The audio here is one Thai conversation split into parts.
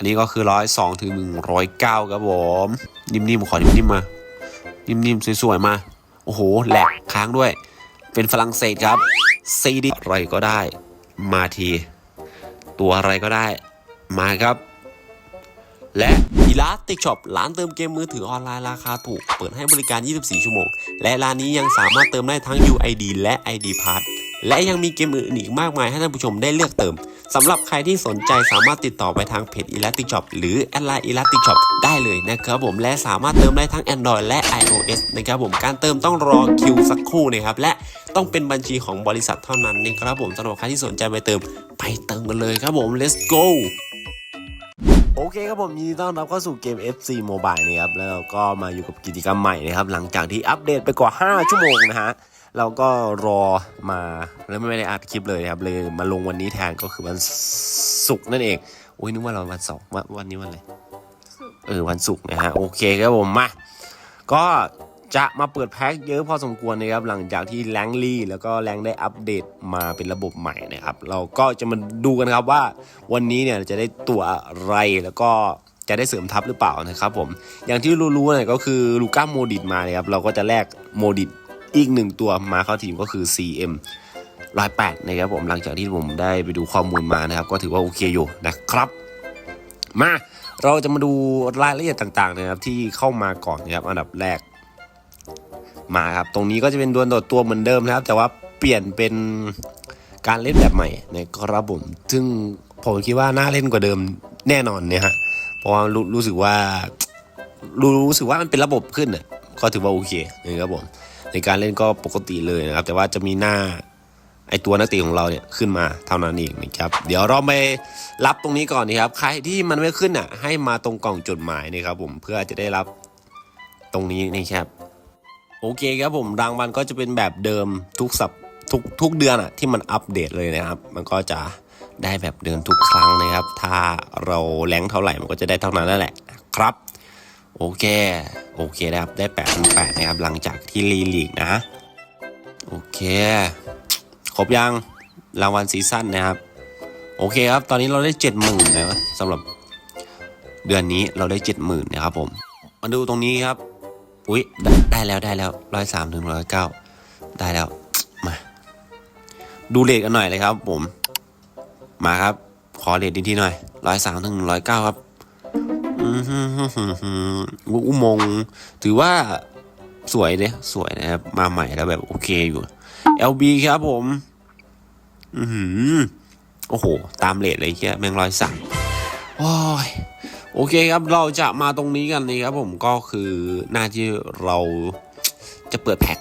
อันนี้ก็คือร้อยสองถึงหนึ่งร้อยเก้าครับผมนิ่มๆขอนิ่มๆมา นิ่มๆสวยๆมา โอ้โหแหลกค้างด้วย เป็นฝรั่งเศสครับซีดีอะไรก็ได้ มาที ตัวอะไรก็ได้ มาครับ และอีลาติกช็อปร้านเติมเกมมือถือออนไลน์ราคาถูก เปิดให้บริการ 24 ชั่วโมง และร้านนี้ยังสามารถเติมได้ทั้ง UID และ ID Pass และยังมีเกมอื่นอีกมากมายให้ท่านผู้ชมได้เลือกเติมสำหรับใครที่สนใจสามารถติดต่อไปทางเพจ Elastic Shop หรือแอดไลน์ Elastic Shop ได้เลยนะครับผมและสามารถเติมได้ทั้ง Android และ iOS นะครับผมการเติมต้องรอคิวสักครู่นะครับและต้องเป็นบัญชีของบริษัทเท่านั้นนะครับผมสำหรับใครที่สนใจไปเติมไปเติมกันเลยครับผม let's go โอเคครับผมยินดีต้อนรับเข้าสู่เกม FC Mobile นะครับแล้วเราก็มาอยู่กับกิจกรรมใหม่นะครับหลังจากที่อัปเดตไปกว่า 5 ชั่วโมงนะฮะ เราก็รอมาแล้วไม่ได้อัดคลิปเลยนะครับ เลยมาลงวันนี้แทนก็คือวันศุกร์นั่นเอง โอ้ยนึกว่าเราวันเสาร์วันวันนี้วันอะไรเออวันศุกร์นะฮะโอเคครับผมมาก็จะมาเปิดแพ็คเยอะพอสมควรนะครับหลังจากที่แรงลี่แล้วก็แรงได้อัปเดตมาเป็นระบบใหม่นะครับ เราก็จะมาดูกันครับว่าวันนี้เนี่ยจะได้ตัวอะไรแล้วก็จะได้เสริมทัพหรือเปล่านะครับผมอย่างที่รู้ๆเนี่ยก็คือลูก้าโมดิตมาเนี่ยครับเราก็จะแลกโมดิต อีกหนึ่งตัวมาเข้าทีมก็คือ CM ร้อยแปดนะครับผมหลังจากที่ผมได้ไปดูข้อมูลมานะครับ ก็ถือว่าโอเคอยู่นะครับ มาเราจะมาดูรายละเอียดต่างๆนะครับที่เข้ามาก่อนนะครับอันดับแรก มาครับ ตรงนี้ก็จะเป็นดวลต่อตัวเหมือนเดิมนะครับ แต่ว่าเปลี่ยนเป็นการเล่นแบบใหม่นะครับผมซึ่งผมคิดว่าน่าเล่นกว่าเดิมแน่นอนเนี่ยฮะเพราะว่ารู้รู้สึกว่ารู้รู้สึกว่ามันเป็นระบบขึ้นอะก็ถือว่าโอเคนะครับผม ในการเล่นก็ปกติเลยนะครับ แต่ว่าจะมีหน้าไอตัวนักเตะของเราเนี่ยขึ้นมาเท่านั้นเองนะครับเดี๋ยวเราไปรับตรงนี้ก่อนนะครับ ใครที่มันไม่ขึ้นอะ ให้มาตรงกล่องจดหมายนะครับ ผมเพื่อจะได้รับตรงนี้นะครับโอเคครับผมรางวัลก็จะเป็นแบบเดิมทุกสัปทุกทุกเดือนอะที่มันอัปเดตเลยนะครับ มันก็จะได้แบบเดิมทุกครั้งนะครับ ถ้าเราแรงเท่าไหร่มันก็จะได้เท่านั้นนั่นแหละครับ โอเค โอเคนะครับ ได้แปดแปดนะครับ หลังจากที่รีลีกนะ โอเค ครบยัง รางวัลซีซั่นนะครับ โอเคครับ ตอนนี้เราได้เจ็ดหมื่นนะสำหรับเดือนนี้เราได้เจ็ดหมื่นนะครับผม มาดูตรงนี้ครับ อุ้ยได้ได้แล้วได้แล้วร้อยสามถึงร้อยเก้าได้แล้ว มา ดูเลทกันหน่อยเลยครับผม มาครับ ขอเลทดีๆหน่อยร้อยสามถึงร้อยเก้าครับ อืมอุโมงถือว่าสวยเนี่ยสวยนะครับ มาใหม่แล้วแบบโอเคอยู่ LB ครับผม อือหือโอ้โห ตามเลทเลยแค่แมงร้อยสามโอ้ยโอเคครับเราจะมาตรงนี้กันนะครับผมก็คือหน้าที่เราจะเปิดแพ็ค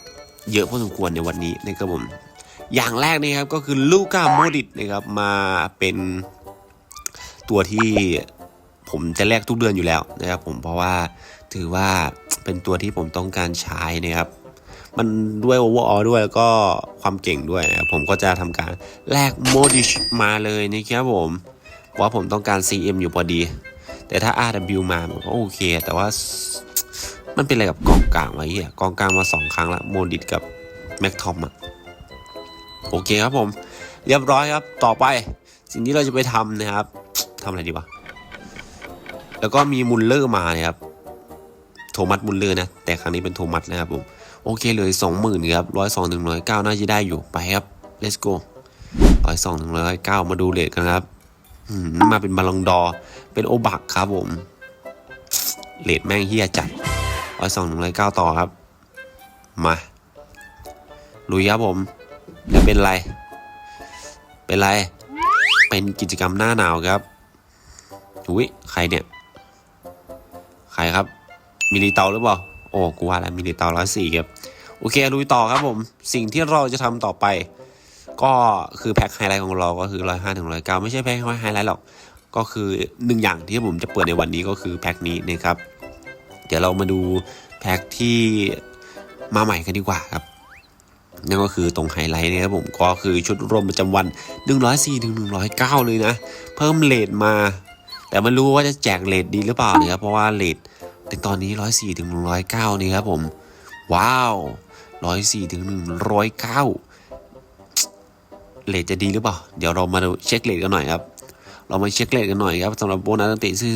เยอะพอสมควรในวันนี้นะครับผม อย่างแรกนี่ครับก็คือลูก้าโมดิตนะครับมาเป็นตัวที่ ผมจะแลกทุกเดือนอยู่แล้วนะครับผมเพราะว่าถือว่าเป็นตัวที่ผมต้องการใช้นะครับ มันด้วยโอเวอร์ออด้วยแล้วก็ความเก่งด้วยนะครับผมก็จะทำการแลกโมดิชมาเลยนะครับผมว่าผมต้องการ CM อยู่พอดี แต่ถ้า RW มามันก็โอเค แต่ว่ามันเป็นอะไรกับกองกลางวะเฮียกองกลางมาสองครั้งละโมดิตกับแม็กทอมอะโอเคครับผม เรียบร้อยครับต่อไปสิ่งที่เราจะไปทำนะครับทำอะไรดีวะ แล้วก็มีมุลเลอร์มานะครับ โทมัสมุลเลอร์นะ แต่ครั้งนี้เป็นโทมัสนะครับผม โอเคเลยสองหมื่นครับร้อยสองถึงร้อยเก้าน่าจะได้อยู่ไปครับ let's go ร้อยสองถึงร้อยเก้ามาดูเลทกันครับอืมมาเป็นบาลองดอ เป็นโอบักครับผมเลดแม่งเฮียจัดร้อยสองหนึ่งร้อยเก้าต่อครับ มาลุยครับผมแล้วเป็นไร เป็นไร เป็นกิจกรรมหน้าหนาวครับอุ้ยใครเนี่ย รครับ มิลิเตาหรือเปล่า โอ้กูว่าแล้วมิลิเตาร้อยสี่ครับ โอเคลุยต่อครับผม สิ่งที่เราจะทำต่อไป ก็คือแพ็คไฮไลท์ของเราก็คือร้อยห้าถึงร้อยเก้าไม่ใช่แพ็คไฮไลท์หรอก ก็คือหนึ่งอย่างที่ผมจะเปิดในวันนี้ก็คือแพ็คนี้นะครับ เดี๋ยวเรามาดูแพ็คที่มาใหม่กันดีกว่าครับนั่นก็คือตรงไฮไลท์นะครับผมก็คือชุดรวมประจำวัน 104ถึง109 เลยนะ เพิ่มเลทมา แต่ไม่รู้ว่าจะแจกเลทดีหรือเปล่านะครับเพราะว่าเลทในตอนนี้104ถึง109นี่ครับผม ว้าว104ถึง109เก้าเลทจะดีหรือเปล่า เดี๋ยวเรามาดูเช็คเลทกันหน่อยครับ เรามาเช็คเลทกันหน่อยครับสำหรับโบนัสนักเตะซื้อ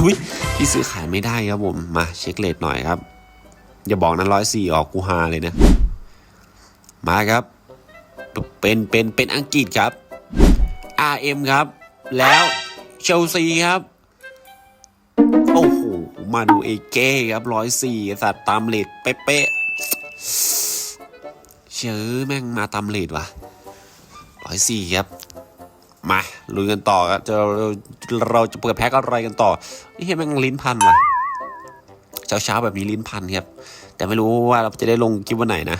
ทุยที่ซื้อขายไม่ได้ครับผมมาเช็คเลทหน่อยครับอย่าบอกนะร้อยสี่ออกกูฮาเลยนะ มาครับ เป็นเป็นเป็นอังกฤษครับ RM ครับ แล้ว เชลซีครับ โอ้โห มาดูเอเก้ครับร้อยสี่สัตว์ตามเลทเป๊ะๆเชื่อแม่งมาตามเลทวะร้อยสี่ครับ มาลุยกันต่อครับจะเราเราจะเปิดแพ็กอะไรกันต่อนี่เห็นแม่งลิ้นพันว่ะเช้าเช้าแบบนี้ลิ้นพันครับ แต่ไม่รู้ว่าเราจะได้ลงคลิปวันไหนนะ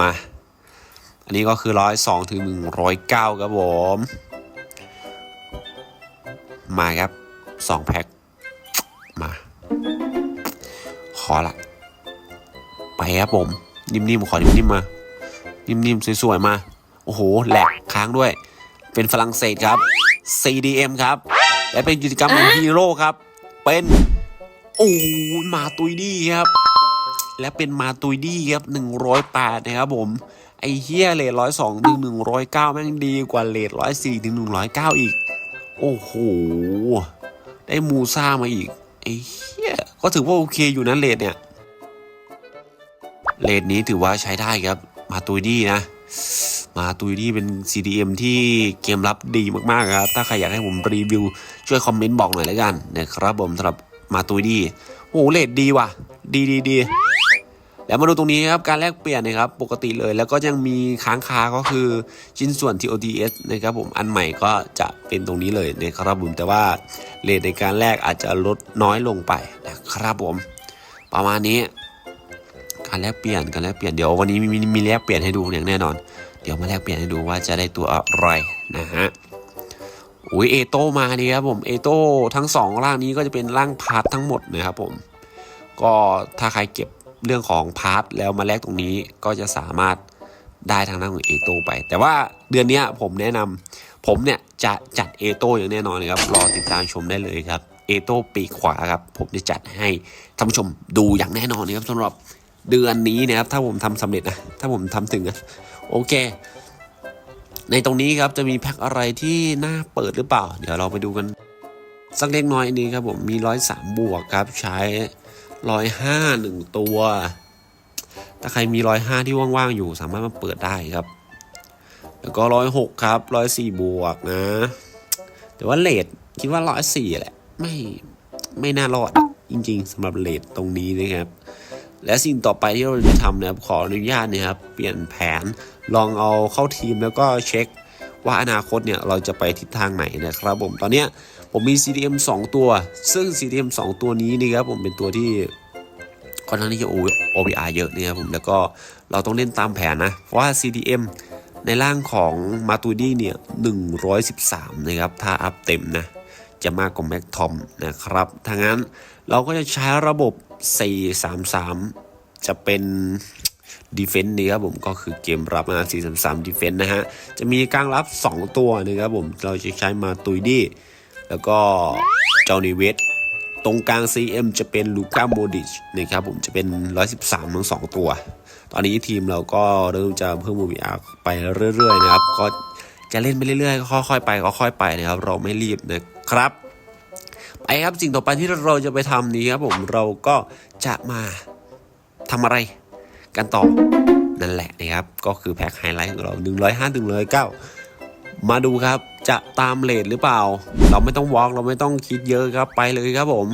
มา อันนี้ก็คือร้อยสองถึงหนึ่งร้อยเก้าครับผม มาครับสองแพ็คมา ขอละ ไปครับผม นิ่มๆ ขอนิ่มๆมา นิ่มๆ สวยๆ มา โอ้โห แหลกค้างด้วย เป็นฝรั่งเศสครับ CDM ครับ และเป็นกิจกรรมของฮีโร่ครับ เป็น โอ้ยมาตุยดี้ครับ และเป็นมาตุยดี้ครับหนึ่งร้อยแปดนะครับผม ไอ้เฮียเลทร้อยสองถึงหนึ่งร้อยเก้าแม่งดีกว่าเลทร้อยสี่ถึงหนึ่งร้อยเก้าอีก โอ้โห ได้มูซ่ามาอีกไอ้เฮียก็ถือว่าโอเคอยู่นะเลทเนี่ย เลทนี้ถือว่าใช้ได้ครับ มาตุยดี้นะ มาตุยดี้เป็น CDM ที่เกมรับดีมากๆครับ ถ้าใครอยากให้ผมรีวิว ช่วยคอมเมนต์บอกหน่อยแล้วกันนะครับผมสำหรับมาตุยดี้โอ้โหเลทดีว่ะ ดีดีดี แล้วมาดูตรงนี้ครับการแลกเปลี่ยนนะครับปกติเลย แล้วก็ยังมีค้างคาก็คือชิ้นส่วน TOTS นะครับผมอันใหม่ก็จะเป็นตรงนี้เลยนะครับผมแต่ว่าเลทในการแลกอาจจะลดน้อยลงไปนะครับผม ประมาณนี้ การแลกเปลี่ยนการแลกเปลี่ยนเดี๋ยววันนี้มีมีมแลกเปลี่ยนให้ดูอย่างแน่นอน เดี๋ยวมาแลกเปลี่ยนให้ดูว่าจะได้ตัวอะไรนะฮะอุ้ยเอโต้มาดีครับผมเอโต้ทั้งสองร่างนี้ก็จะเป็นร่างพาร์ททั้งหมดนะครับผม ก็ถ้าใครเก็บ เรื่องของพาร์ทแล้วมาแลกตรงนี้ก็จะสามารถได้ทางด้านของเอโต้ไป แต่ว่าเดือนนี้ผมแนะนำผมเนี่ยจะจัดเอโต้อย่างแน่นอนครับ รอติดตามชมได้เลยครับเอโต้ปีกขวาครับ ผมจะจัดให้ท่านผู้ชมดูอย่างแน่นอนนะครับสำหรับเดือนนี้นะครับถ้าผมทำสำเร็จนะถ้าผมทำถึงนะโอเค ในตรงนี้ครับจะมีแพ็คอะไรที่น่าเปิดหรือเปล่า เดี๋ยวเราไปดูกันสักเล็กน้อยนนี้ครับผมมีร้อยสามบวกครับใช้ ร้อยห้าหนึ่งตัว ถ้าใครมีร้อยห้าที่ว่างๆอยู่สามารถมาเปิดได้ครับ แล้วก็ร้อยหกครับร้อยสี่บวกนะ แต่ว่าเลทคิดว่าร้อยสี่แหละ ไม่ไม่น่ารอดจริง ๆสำหรับเลทตรงนี้นะครับ และสิ่งต่อไปที่เราจะทำนะครับขออนุญาตนะครับ เปลี่ยนแผนลองเอาเข้าทีมแล้วก็เช็คว่าอนาคตเนี่ยเราจะไปทิศทางไหนนะครับผมตอนเนี้ย ผมมี CDM 2 ตัว ซึ่ง CDM 2 ตัวนี้นะครับผมเป็นตัวที่ค่อนข้างที่จะ OBR เยอะนะครับผมแล้วก็เราต้องเล่นตามแผนนะเพราะว่า CDM ในร่างของมาตูดี้เนี่ย 113 นะครับ ถ้าอัพเต็มนะ จะมากกว่าแม็กทอมนะครับถ้างนั้นเราก็จะใช้ระบบ 433 จะเป็น Defense นี่ครับผมก็คือเกมรับนะ433 Defense นะฮะ จะมีกลางรับ 2 ตัวนะครับผม เราจะใช้มาตุยดี้ แล้วก็เจ้านิเวศตรงกลาง CM จะเป็นลูก้าโมดิชนะครับผมจะเป็น 113 ทั้ง 2 ตัว ตอนนี้ทีมเราก็เริ่มจะเพิ่มมูบีอาร์ไปเรื่อยๆนะครับ ก็จะเล่นไปเรื่อยๆ ค่อยๆไปค่อยๆไปนะครับ เราไม่รีบนะครับไปครับสิ่งต่อไปที่เราจะไปทำนี้ครับผมเราก็จะมาทำอะไรกันต่อนั่นแหละนะครับ ก็คือแพ็คไฮไลท์ของเรา 105ถึง109 มาดูครับ จะตามเลทหรือเปล่า เราไม่ต้องวอล์กเราไม่ต้องคิดเยอะครับไปเลยครับผม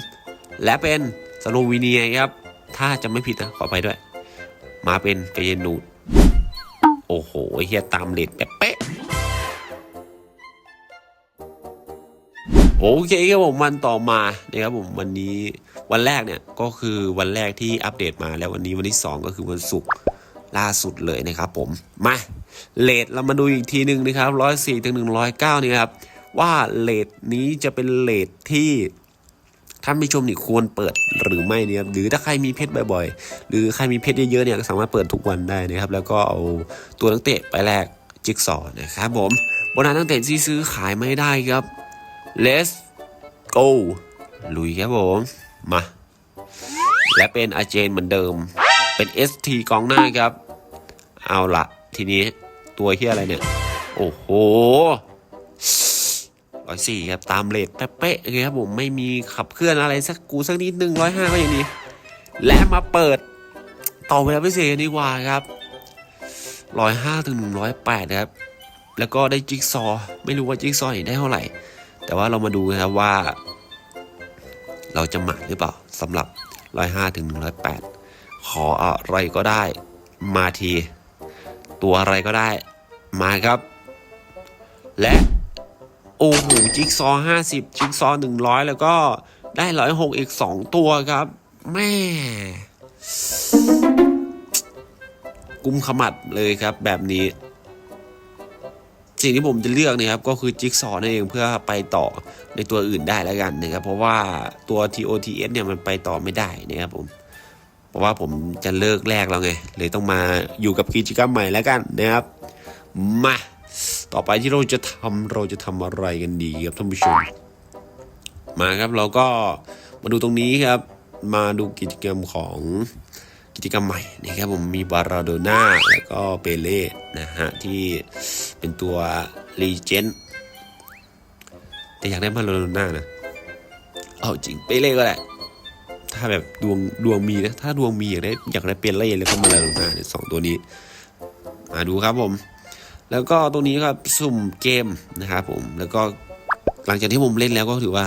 และเป็นสโลวีเนียครับ ถ้าจะไม่ผิดนะขอไปด้วย มาเป็นเฟยนูดโอ้โหเฮียตามเลทเป๊ะโอเคครับผมวันต่อมานะครับผมวันนี้วันแรกเนี่ยก็คือวันแรกที่อัปเดตมาแล้ววันนี้วันที่ 2 ก็คือวันศุกร์ล่าสุดเลยนะครับผมมา เลทเรามาดูอีกทีหนึ่งนะครับร้อยสี่ถึงหนึ่งร้อยเก้านี่ครับว่าเลทนี้จะเป็นเลทที่ท่านผู้ชมนี่ควรเปิดหรือไม่เนี่ยครับหรือถ้าใครมีเพชรบ่อยๆ หรือใครมีเพชรเยอะๆเนี่ยสามารถเปิดทุกวันได้นะครับ แล้วก็เอาตัวนักเตะไปแลกจิ๊กซอว์นะครับผมบนนั้นนักเตะที่ซื้อขายไม่ได้ครับ let's go ลุยครับผมมา และเป็นอาเจนเหมือนเดิม เป็น ST กองหน้าครับ เอาละทีนี้ ตัวเฮียอะไรเนี่ย โอ้โหร้อยสี่ครับ ตามเลทเป๊ะๆเลยครับผมไม่มีขับเคลื่อนอะไรสักกูสักนิดนึงร้อยห้าก็อย่างนี้และมาเปิด ต่อเวลาพิเศษกันดีกว่าครับร้อยห้าถึงหนึ่งร้อยแปดครับ แล้วก็ได้จิ๊กซอว์ไม่รู้ว่าจิ๊กซอว์เนี่ยได้เท่าไหร่ แต่ว่าเรามาดูนะครับว่า เราจะหมาหรือเปล่าสำหรับร้อยห้าถึงหนึ่งร้อยแปดขออะไรก็ได้มาที ตัวอะไรก็ได้มาครับ และ โอ้โหจิ๊กซอห้าสิบจิ๊กซอหนึ่งร้อยแล้วก็ได้ร้อยหกอีกสองตัวครับแม่กุมขมัดเลยครับแบบนี้ สิ่งที่ผมจะเลือกนะครับ ก็คือจิ๊กซอนั่นเองเพื่อไปต่อในตัวอื่นได้แล้วกันนะครับ เพราะว่าตัว TOTS เนี่ยมันไปต่อไม่ได้นะครับผม ราะว่าผมจะเลิกแรกแล้วไง เลยต้องมาอยู่กับกิจกรรมใหม่แล้วกันนะครับ มา ต่อไปที่เราจะทำเราจะทำอะไรกันดีครับท่านผู้ชม มาครับเราก็มาดูตรงนี้ครับ มาดูกิจกรรมของกิจกรรมใหม่นะครับผมมีบาราโดน่าแล้วก็เปเล่นะฮะ ที่เป็นตัวรีเจนแต่อยากได้บาราโดน่านะ เอาจริงเปเล่ก็ได้ ถ้าแบบดวงดวงมีนะถ้าดวงมีอยากได้อยากได้เปเล่แล้วก็บาราโดน่าเนี่ยสองตัวนี้ มาดูครับผม แล้วก็ตรงนี้ครับสุ่มเกมนะครับผมแล้วก็หลังจากที่ผมเล่นแล้วก็ถือว่า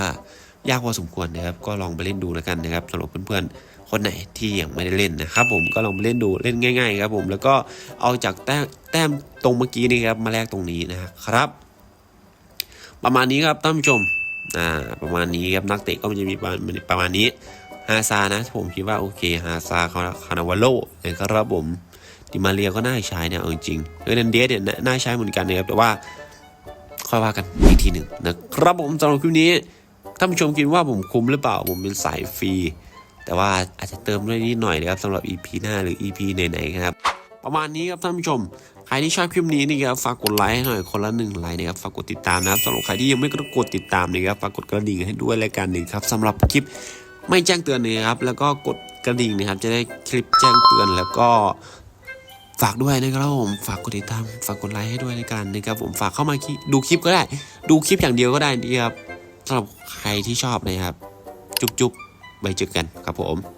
ยากพอสมควรนะครับ ก็ลองไปเล่นดูแล้วกันนะครับสำหรับเพื่อนๆคนไหนที่ยังไม่ได้เล่นนะครับ ผมก็ลองไปเล่นดูเล่นง่าย ๆ ครับ ผมแล้วก็เอาจากแต้มแต้มตรงเมื่อกี้นี่ครับมาแลกตรงนี้นะครับ ประมาณนี้ครับท่านผู้ชมอ่าประมาณนี้ครับนักเตะก็มันจะมีประมาณนี้ ฮาซานะผมคิดว่าโอเคฮาซาคานาวาโลนะครับผมดิมาเรียก็น่าใช้เนี่ยเอาจริงเออนันเดสเนี่ยน่าใช้เหมือนกันนะครับแต่ว่าค่อยว่ากันอีกทีหนึ่งนะครับผมสำหรับคลิปนี้ท่านผู้ชมคิดว่าผมคุ้มหรือเปล่าผมเป็นสายฟรี แต่ว่าอาจจะเติมด้วยนิดหน่อยนะครับสำหรับ EP หน้าหรือ EP ไหนๆครับประมาณนี้ครับท่านผู้ชม ใครที่ชอบคลิปนี้นี่ครับฝากกดไลค์ให้หน่อยคนละหนึ่งไลค์นะครับฝากกดติดตามนะครับสำหรับใครที่ยังไม่กดติดตามนะครับฝากกดกระดิ่งให้ด้วยรายการหนึ่งครับสำหรับคลิป ไม่แจ้งเตือนนะครับ แล้วก็กดกระดิ่งนะครับ จะได้คลิปแจ้งเตือนแล้วก็ฝากด้วยนะครับผมฝากกดติดตามฝากกดไลค์ให้ด้วยในการนะครับผมฝากเข้ามาดูคลิปก็ได้ ดูคลิปอย่างเดียวก็ได้ดีครับสำหรับใครที่ชอบนะครับ จุ๊บๆไปเจอกันครับผม